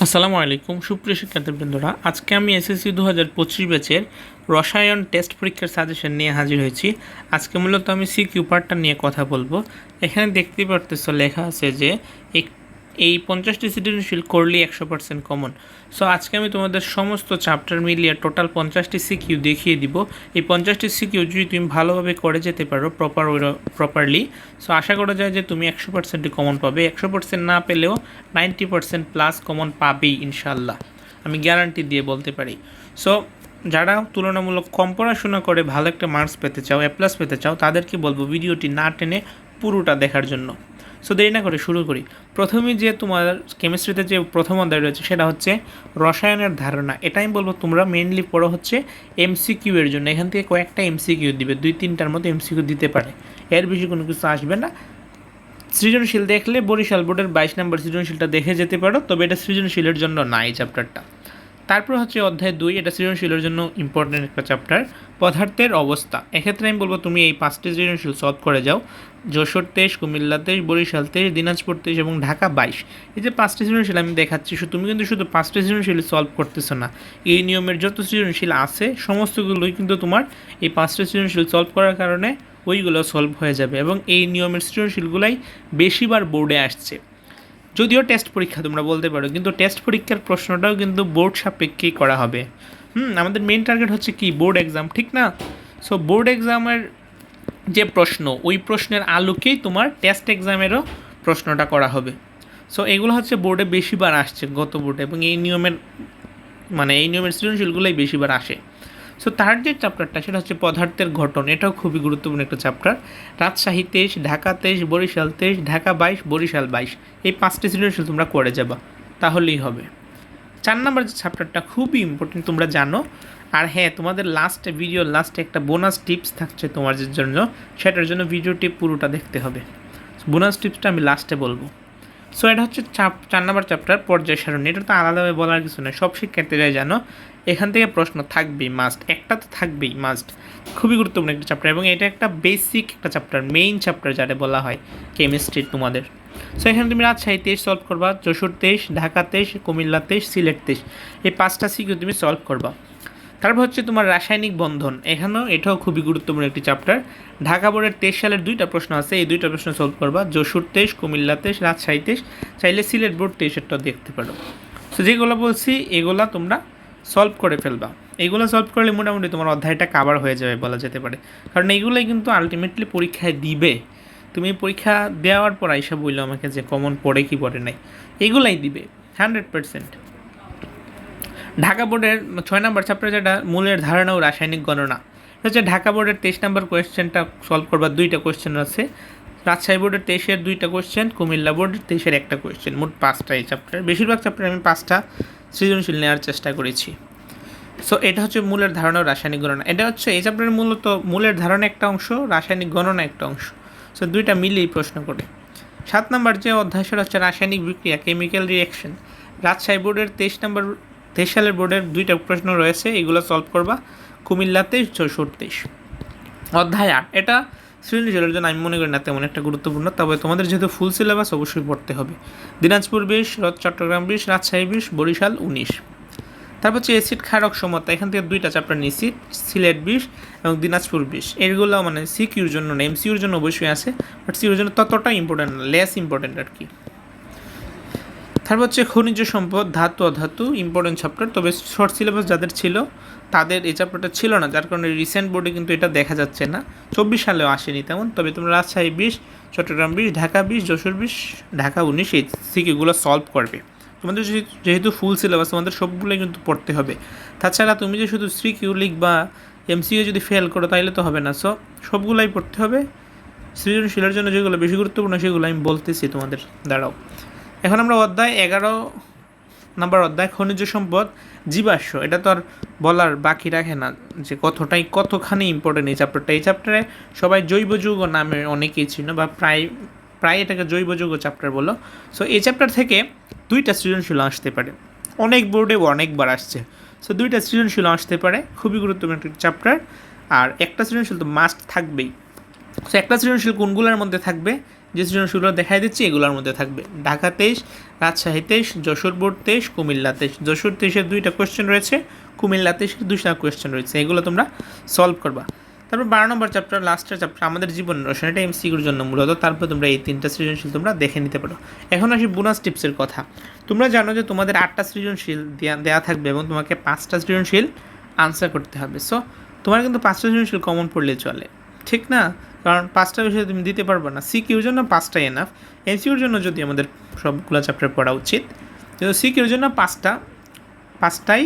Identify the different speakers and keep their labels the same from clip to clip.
Speaker 1: আসসালামু আলাইকুম, সুপ্রিয় শিক্ষার্থীবৃন্দরা। আজকে আমি এসএসসি দু হাজার পঁচিশ ব্যাচের রসায়ন টেস্ট পরীক্ষার সাজেশন নিয়ে হাজির হয়েছি। আজকে মূলত আমি সি পার্টটা নিয়ে কথা বলব। এখানে দেখতে পারতেছ লেখা আছে যে এক- এই পঞ্চাশটি সৃজনশীল করলেই একশো পার্সেন্ট কমন সো আজকে আমি তোমাদের সমস্ত চ্যাপ্টার মিলিয়ে টোটাল পঞ্চাশটি সিকিউ দেখিয়ে দিব। এই পঞ্চাশটি সিকিউ যদি তুমি ভালোভাবে করে যেতে পারো প্রপার প্রপারলি সো আশা করা যায় যে তুমি একশো পার্সেন্টই কমন পাবে। একশো পার্সেন্ট না পেলেও নাইনটি পার্সেন্ট প্লাস কমন পাবেই ইনশাল্লাহ আমি গ্যারান্টি দিয়ে বলতে পারি। সো যারা তুলনামূলক কম পড়াশোনা করে, ভালো একটা মার্কস পেতে চাও এ প্লাস পেতে চাও, তাদেরকে বলব ভিডিওটি না টেনে পুরোটা দেখার জন্য। সো দেরি না করে শুরু করি। প্রথমেই যে তোমার কেমিস্ট্রিতে যে প্রথম অধ্যায় রয়েছে, সেটা হচ্ছে রসায়নের ধারণা। এটা আমি বলব, তোমরা মেনলি পড়ো হচ্ছে এমসিকিউ এর জন্য। এখান থেকে কয়েকটা এমসিকিউ দিবে, দুই তিনটার মতো এমসিকিউ দিতে পারে। এর বেশি কোনো কিছু আসবে না। সৃজনশীল দেখলে বরিশাল বোর্ডের বাইশ নম্বর সৃজনশীলটা দেখে যেতে পারো, তবে এটা সৃজনশীলের জন্য না এই চ্যাপ্টারটা তারপর হচ্ছে অধ্যায় দুই, এটা সৃজনশীলের জন্য ইম্পর্টেন্ট একটা চ্যাপ্টার পদার্থের অবস্থা। এক্ষেত্রে আমি বলব, তুমি এই পাঁচটি সৃজনশীল সলভ করে যাও। যশোর তেইশ, কুমিল্লা তেইশ, বরিশাল তেইশ, দিনাজপুর তেইশ এবং ঢাকা বাইশ। এই যে পাঁচটি সৃজনশীল আমি দেখাচ্ছি, শুধু তুমি কিন্তু শুধু পাঁচটি সৃজনশীল সলভ করতেছো না। এই নিয়মের যত সৃজনশীল আছে, সমস্তগুলোই কিন্তু তোমার এই পাঁচটি সৃজনশীল সলভ করার কারণে ওইগুলো সলভ হয়ে যাবে এবং এই নিয়মের সৃজনশীলগুলাই বেশিবার বোর্ডে আসছে। যদিও টেস্ট পরীক্ষা তোমরা বলতে পারো, কিন্তু টেস্ট পরীক্ষার প্রশ্নটাও কিন্তু বোর্ড সাপেক্ষেই করা হবে। হুম, আমাদের মেন টার্গেট হচ্ছে কি? বোর্ড এক্সাম ঠিক না? সো বোর্ড এক্সামের যে প্রশ্ন, ওই প্রশ্নের আলোকেই তোমার টেস্ট এক্সামেরও প্রশ্নটা করা হবে। সো এগুলো হচ্ছে বোর্ডে বেশিবার আসছে গত বোর্ডে এবং এই নিয়মের মানে এই নিয়মের সৃজনশীলগুলোই বেশিবার আসে। সো তার যে চ্যাপ্টারটা সেটা হচ্ছে পদার্থের গঠন। এটাও খুবই গুরুত্বপূর্ণ একটা চ্যাপ্টার রাজশাহী তেইশ, ঢাকা তেইশ, বরিশাল তেইশ, ঢাকা বাইশ, বরিশাল বাইশ। এই পাঁচটি সৃজনশীল তোমরা করে যাবা। তাহলেই হবে। চার নম্বর যে চ্যাপ্টারটা খুবই ইম্পর্টেন্ট তোমরা জানো। আর হ্যাঁ তোমাদের লাস্টে ভিডিও লাস্টে একটা বোনাস টিপস থাকছে তোমাদের জন্য, সেটার জন্য ভিডিওটি পুরোটা দেখতে হবে। বোনাস টিপসটা আমি লাস্টে বলব। সো এটা হচ্ছে চার নম্বর চ্যাপ্টার পর্যায় সারণী। এটা তো আলাদাভাবে বলার কিছু নয়। সব শিক্ষার্থীরাই জানো। এখান থেকে প্রশ্ন থাকবেই মাস্ট একটা তো থাকবেই মাস্ট খুবই গুরুত্বপূর্ণ একটা চ্যাপ্টার এবং এটা একটা বেসিক একটা চ্যাপ্টার মেইন চ্যাপ্টার যাতে বলা হয় কেমিস্ট্রি তোমাদের। সো এখানে তুমি রাজশাহী তেইশ সলভ করবা, যশোর তেইশ, ঢাকা তেইশ, কুমিল্লা তেইশ, সিলেট তেইশ। এই পাঁচটা সিকিউ তুমি সলভ করবা। তারপর হচ্ছে তোমার রাসায়নিক বন্ধন। এখানেও এটাও খুবই গুরুত্বপূর্ণ একটি চ্যাপ্টার ঢাকা বোর্ডের তেইশ সালের দুইটা প্রশ্ন আছে, এই দুইটা প্রশ্ন সলভ করবা। যশোর তেইশ, কুমিল্লা তেইশ, রাজশাহী তেইশ, চাইলে সিলেট বোর্ড তেইশেরটাও দেখতে পারো। সো যেগুলো বলছি, এগুলা তোমরা সলভ করে ফেলবা। এগুলো সলভ করলে মোটামুটি তোমার অধ্যায়টা কাভার হয়ে যাবে বলা যেতে পারে। কারণ এইগুলোই কিন্তু আলটিমেটলি পরীক্ষায় দিবে। তুমি পরীক্ষা দেওয়ার পর আইসা বলল আমাকে যে কমন পড়ে কি পড়ে নাই। এগুলাই দিবে হান্ড্রেড পার্সেন্ট ঢাকা বোর্ডের ছয় নম্বর চ্যাপ্টার যেটা, মূলের ধারণা ও রাসায়নিক গণনা। হচ্ছে ঢাকা বোর্ডের তেইশ নম্বর কোয়েশ্চেনটা সলভ করবার দুইটা কোয়েশ্চেন আছে। রাজশাহী বোর্ডের তেইশের দুইটা কোয়েশ্চেন কুমিল্লা বোর্ডের তেইশের একটা কোয়েশ্চেন মোট পাঁচটা এই চ্যাপ্টার বেশিরভাগ চ্যাপ্টার আমি পাঁচটা সৃজনশীল নেওয়ার চেষ্টা করেছি। সো এটা হচ্ছে মূলের ধারণা রাসায়নিক গণনা। এটা হচ্ছে, এই চ্যাপ্টারের মূলত মূলের ধারণা একটা অংশ, রাসায়নিক গণনা একটা অংশ। সো দুইটা মিলিয়েই প্রশ্ন করে। সাত নম্বর যে অধ্যায় সেটা হচ্ছে রাসায়নিক বিক্রিয়া কেমিক্যাল রিয়াকশন রাজশাহী বোর্ডের তেইশ নম্বর, তেইশ সালের বোর্ডের দুইটা প্রশ্ন রয়েছে, এগুলো সলভ করবা। কুমিল্লাতে যশোর তেইশ অধ্যায় আট। এটা সৃজনশীলের জন্য আমি মনে করি না তেমন একটা গুরুত্বপূর্ণ, তবে তোমাদের যেহেতু ফুল সিলেবাস অবশ্যই পড়তে হবে। দিনাজপুর বিশ চট্টগ্রাম বিশ, রাজশাহী বিশ, বরিশাল উনিশ। তারপর হচ্ছে এসিড ক্ষারক সমতা, এখান থেকে দুইটা চ্যাপ্টার নিয়েছি, সিলেট বিশ এবং দিনাজপুর বিশ। এগুলো মানে সিকিউর জন্য না এমসিউর জন্য অবশ্যই আছে বাট সিউর জন্য ততটা ইম্পর্টেন্ট না লেস ইম্পর্টেন্ট আর কি। তারপর হচ্ছে খনিজ সম্পদ, ধাতু, অধাতু ইম্পর্টেন্ট চ্যাপ্টার তবে শর্ট সিলেবাস যাদের ছিল, তাদের এই চ্যাপ্টারটা ছিল না, যার কারণে রিসেন্ট বোর্ডে কিন্তু এটা দেখা যাচ্ছে না। চব্বিশ সালেও আসেনি তেমন, তবে তোমরা রাজশাহী বিশ, চট্টগ্রাম বিশ, ঢাকা বিশ, যশোর বিশ, ঢাকা উনিশ, এই সিকিউগুলো সলভ করবে। তোমাদের যেহেতু- ফুল সিলেবাস তোমাদের সবগুলোই কিন্তু পড়তে হবে। তাছাড়া তুমি যে শুধু শ্রী কিউ বা এমসিও যদি ফেল করো তাহলে তো হবে না। সো সবগুলাই পড়তে হবে। সৃজনশীলের জন্য যেগুলো বেশি গুরুত্বপূর্ণ, সেগুলো আমি বলতেছি তোমাদের। দাঁড়াও। এখন আমরা অধ্যায় এগারো নাম্বার অধ্যায়, খনিজ সম্পদ, জীবাশ্ম। এটা তো আর বলার বাকি রাখে না যে কতটাই, কতখানি ইম্পর্টেন্ট এই চ্যাপ্টারটা এই চ্যাপ্টারে সবাই জৈব যৌগ নামে অনেকেই ছিল বা প্রায় প্রায় এটাকে জৈব যৌগ চ্যাপ্টার বলো। সো এই চ্যাপ্টার থেকে দুইটা সৃজনশীল আসতে পারে। অনেক বোর্ডে অনেকবার আসছে। সো দুইটা সৃজনশীল আসতে পারে। খুবই গুরুত্বপূর্ণ একটা চ্যাপ্টার আর একটা সৃজনশীল তো মাস্ট থাকবেই। সো একটা সৃজনশীল কোনগুলোর মধ্যে থাকবে? যে সৃজনশীলগুলো দেখাই দিচ্ছি, এগুলোর মধ্যে থাকবে। ঢাকা তেইশ, রাজশাহী তেইশ, যশোর বোর্ড তেইশ, কুমিল্লা তেইশ। যশোর তেইশের দুইটা কোয়েশ্চেন রয়েছে, কুমিল্লা তেইশের দুইটা কোয়েশ্চেন রয়েছে। এগুলো তোমরা সলভ করবা। তারপর বারো নম্বর চ্যাপ্টার লাস্টের চ্যাপ্টার আমাদের জীবন রসায়ন এটা এমসিকিউর জন্য মূলত। তারপর তোমরা এই তিনটা সৃজনশীল তোমরা দেখে নিতে পারো। এখন আসি বোনাস টিপসের কথা। তোমরা জানো যে তোমাদের আটটা সৃজনশীল দেওয়া থাকবে এবং তোমাকে পাঁচটা সৃজনশীল আনসার করতে হবে। সো তোমার কিন্তু পাঁচটা সৃজনশীল কমন পড়লে চলে। ঠিক না? কারণ পাঁচটা বিষয় তুমি দিতে পারবে না। সিকিউর জন্য পাঁচটাই এনাফ এমসিউর জন্য যদি আমাদের সবগুলো চ্যাপ্টার পড়া উচিত কিন্তু সিকিউর জন্য পাঁচটা, পাঁচটাই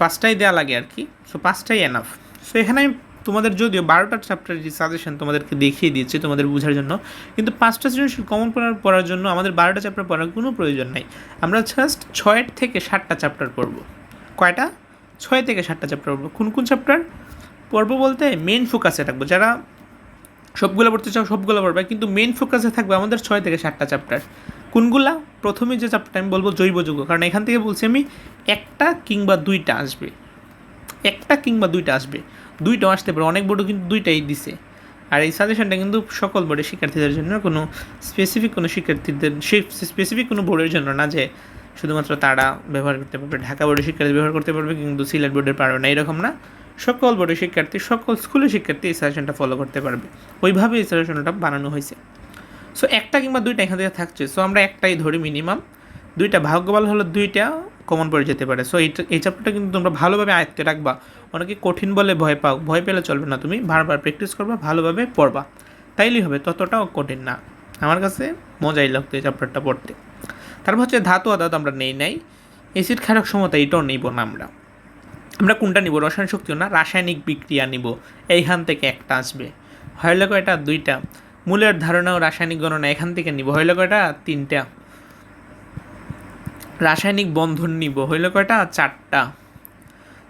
Speaker 1: পাঁচটাই দেওয়া লাগে আর কি। সো পাঁচটাই এনাফ সো এখানে আমি তোমাদের যদিও বারোটা চ্যাপ্টারের যে সাজেশন তোমাদেরকে দেখিয়ে দিয়েছি তোমাদের বোঝার জন্য, কিন্তু পাঁচটা সৃজনশীল কমন পড়ার পড়ার জন্য আমাদের বারোটা চ্যাপ্টার পড়ার কোনো প্রয়োজন নাই। আমরা জাস্ট ছয়ের থেকে সাতটা চ্যাপ্টার পড়ব। কয়টা? ছয় থেকে ষাটটা চ্যাপ্টার পড়ব। কোন কোন চ্যাপ্টার পড়ব বলতে মেন ফোকাসে থাকব। যারা সবগুলো পড়তে চাও, সবগুলো পড়বে। কিন্তু মেন ফোকাসে থাকবে আমাদের ছয় থেকে সাতটা চ্যাপ্টার কোনগুলা? প্রথমে যে চ্যাপ্টার আমি বলব, জৈব যৌগ। কারণ এখান থেকে বলছি আমি, একটা কিংবা দুইটা আসবে। একটা কিংবা দুইটা আসবে। দুইটাও আসতে পারে। অনেক বোর্ডও কিন্তু দুইটাই দিছে। আর এই সাজেশনটা কিন্তু সকল বোর্ডের শিক্ষার্থীদের জন্য কোনো স্পেসিফিক কোনো শিক্ষার্থীদের স্পেসিফিক কোনো বোর্ডের জন্য না যে শুধুমাত্র তারা ব্যবহার করতে পারবে। ঢাকা বোর্ডের শিক্ষার্থী ব্যবহার করতে পারবে, কিন্তু সিলেট বোর্ডের পারবে না। এরকম না। সকল বোর্ডের শিক্ষার্থী, সকল স্কুলের শিক্ষার্থী এই সাজেশনটা ফলো করতে পারবে। ওইভাবে এই সাজেশনটা বানানো হয়েছে। সো একটা কিংবা দুইটা এখান থেকে থাকছে। সো আমরা একটাই ধরি মিনিমাম দুইটা ভাগ্য ভালো হলে দুইটা কমন পড়ে যেতে পারে। সো এইটা এই চ্যাপ্টারটা কিন্তু তোমরা ভালোভাবে আয়ত্তে রাখবা। অনেকে কঠিন বলে ভয় পাও। ভয় পেলে চলবে না তুমি। বারবার প্র্যাকটিস করবা, ভালোভাবে পড়বা। তাইলেই হবে। ততটাও কঠিন না। আমার কাছে মজাই লাগতো এই চ্যাপ্টারটা পড়তে। তারপর হচ্ছে ধাতু আদাত আমরা নেই নাই। এসিড ক্ষারক সমতা এটাও নিব না আমরা। আমরা কোনটা নিব? রসায়ন শক্তিও না, রাসায়নিক বিক্রিয়া নিব। এইখান থেকে একটা আসবে। হইলে কয়টা? দুইটা। মূলের ধারণা ও রাসায়নিক গণনা এখান থেকে নিব। হইলে কয়টা? তিনটা। রাসায়নিক বন্ধন নিব। হইলে কয়টা? চারটা।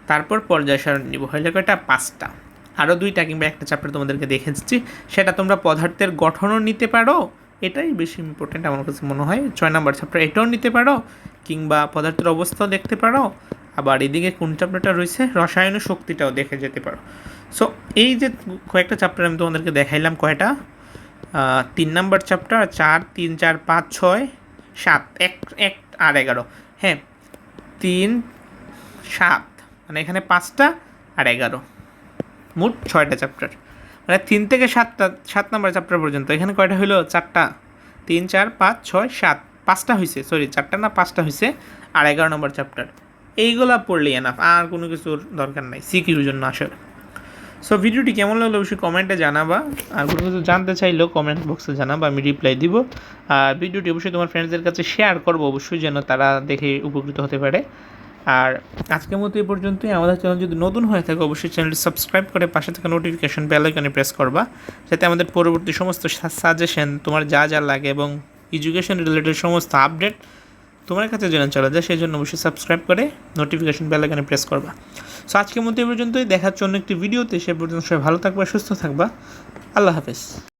Speaker 1: তারপর পর্যায় সারণ নিব। হইলে কয়টা? পাঁচটা। আরও দুইটা কিংবা একটা চ্যাপ্টার তোমাদেরকে দেখে দিচ্ছি। সেটা তোমরা পদার্থের গঠনও নিতে পারো। এটাই বেশি ইম্পর্টেন্ট আমার কাছে মনে হয়। ছয় নম্বর চ্যাপ্টার এটাও নিতে পারো কিংবা পদার্থের অবস্থাও দেখতে পারো। আবার এদিকে কোন চ্যাপ্টারটা রয়েছে? রসায়ন শক্তিটাও দেখে যেতে পারো। সো এই যে কয়েকটা চ্যাপ্টার আমি তোমাদেরকে দেখাইলাম, কয়টা? তিন নাম্বার চ্যাপ্টার চার, তিন, চার, পাঁচ, ছয়, সাত, এক এক আর এগারো। হ্যাঁ তিন, সাত মানে এখানে পাঁচটা আর এগারো। মোট ছয়টা চ্যাপ্টার মানে তিন থেকে সাতটা, সাত নাম্বার চ্যাপ্টার পর্যন্ত। এখানে কয়টা হলো চারটা। তিন, চার, পাঁচ, ছয়, সাত। পাঁচটা হয়েছে সরি চারটা না পাঁচটা হয়েছে আর এগারো নম্বর চ্যাপ্টার এইগুলা পড়লেই এনাফ আর কোনো কিছুর দরকার নাই, সিকিউর জন্য আসলে সো ভিডিওটি কেমন লাগল অবশ্যই কমেন্টে জানাবা, আর কোনো কিছু জানতে চাইলেও কমেন্ট বক্সে জানাবা, আমি রিপ্লাই দিব। আর ভিডিওটি অবশ্যই তোমার ফ্রেন্ডসদের কাছে শেয়ার করব অবশ্যই, যেন তারা দেখে উপকৃত হতে পারে। আর আজকের মতো এই পর্যন্তই। আমাদের চ্যানেল যদি নতুন হয়ে থাকে, অবশ্যই চ্যানেলটি সাবস্ক্রাইব করে পাশে থাকা নোটিফিকেশন বেল আইকনে প্রেস করবা, যাতে আমাদের পরবর্তী সমস্ত সাজেশন তোমার যা যা লাগে এবং এডুকেশন রিলেটেড সমস্ত আপডেট তোমার কাছে যেন চলে যায় সেই জন্য অবশ্যই সাবস্ক্রাইব করে নোটিফিকেশন বেল আইকনে প্রেস করবা। সো আজকের মধ্যে এই পর্যন্তই। দেখার জন্য একটি ভিডিওতে সে পর্যন্ত সবাই ভালো থাকবা, সুস্থ থাকবা। আল্লাহ হাফেজ।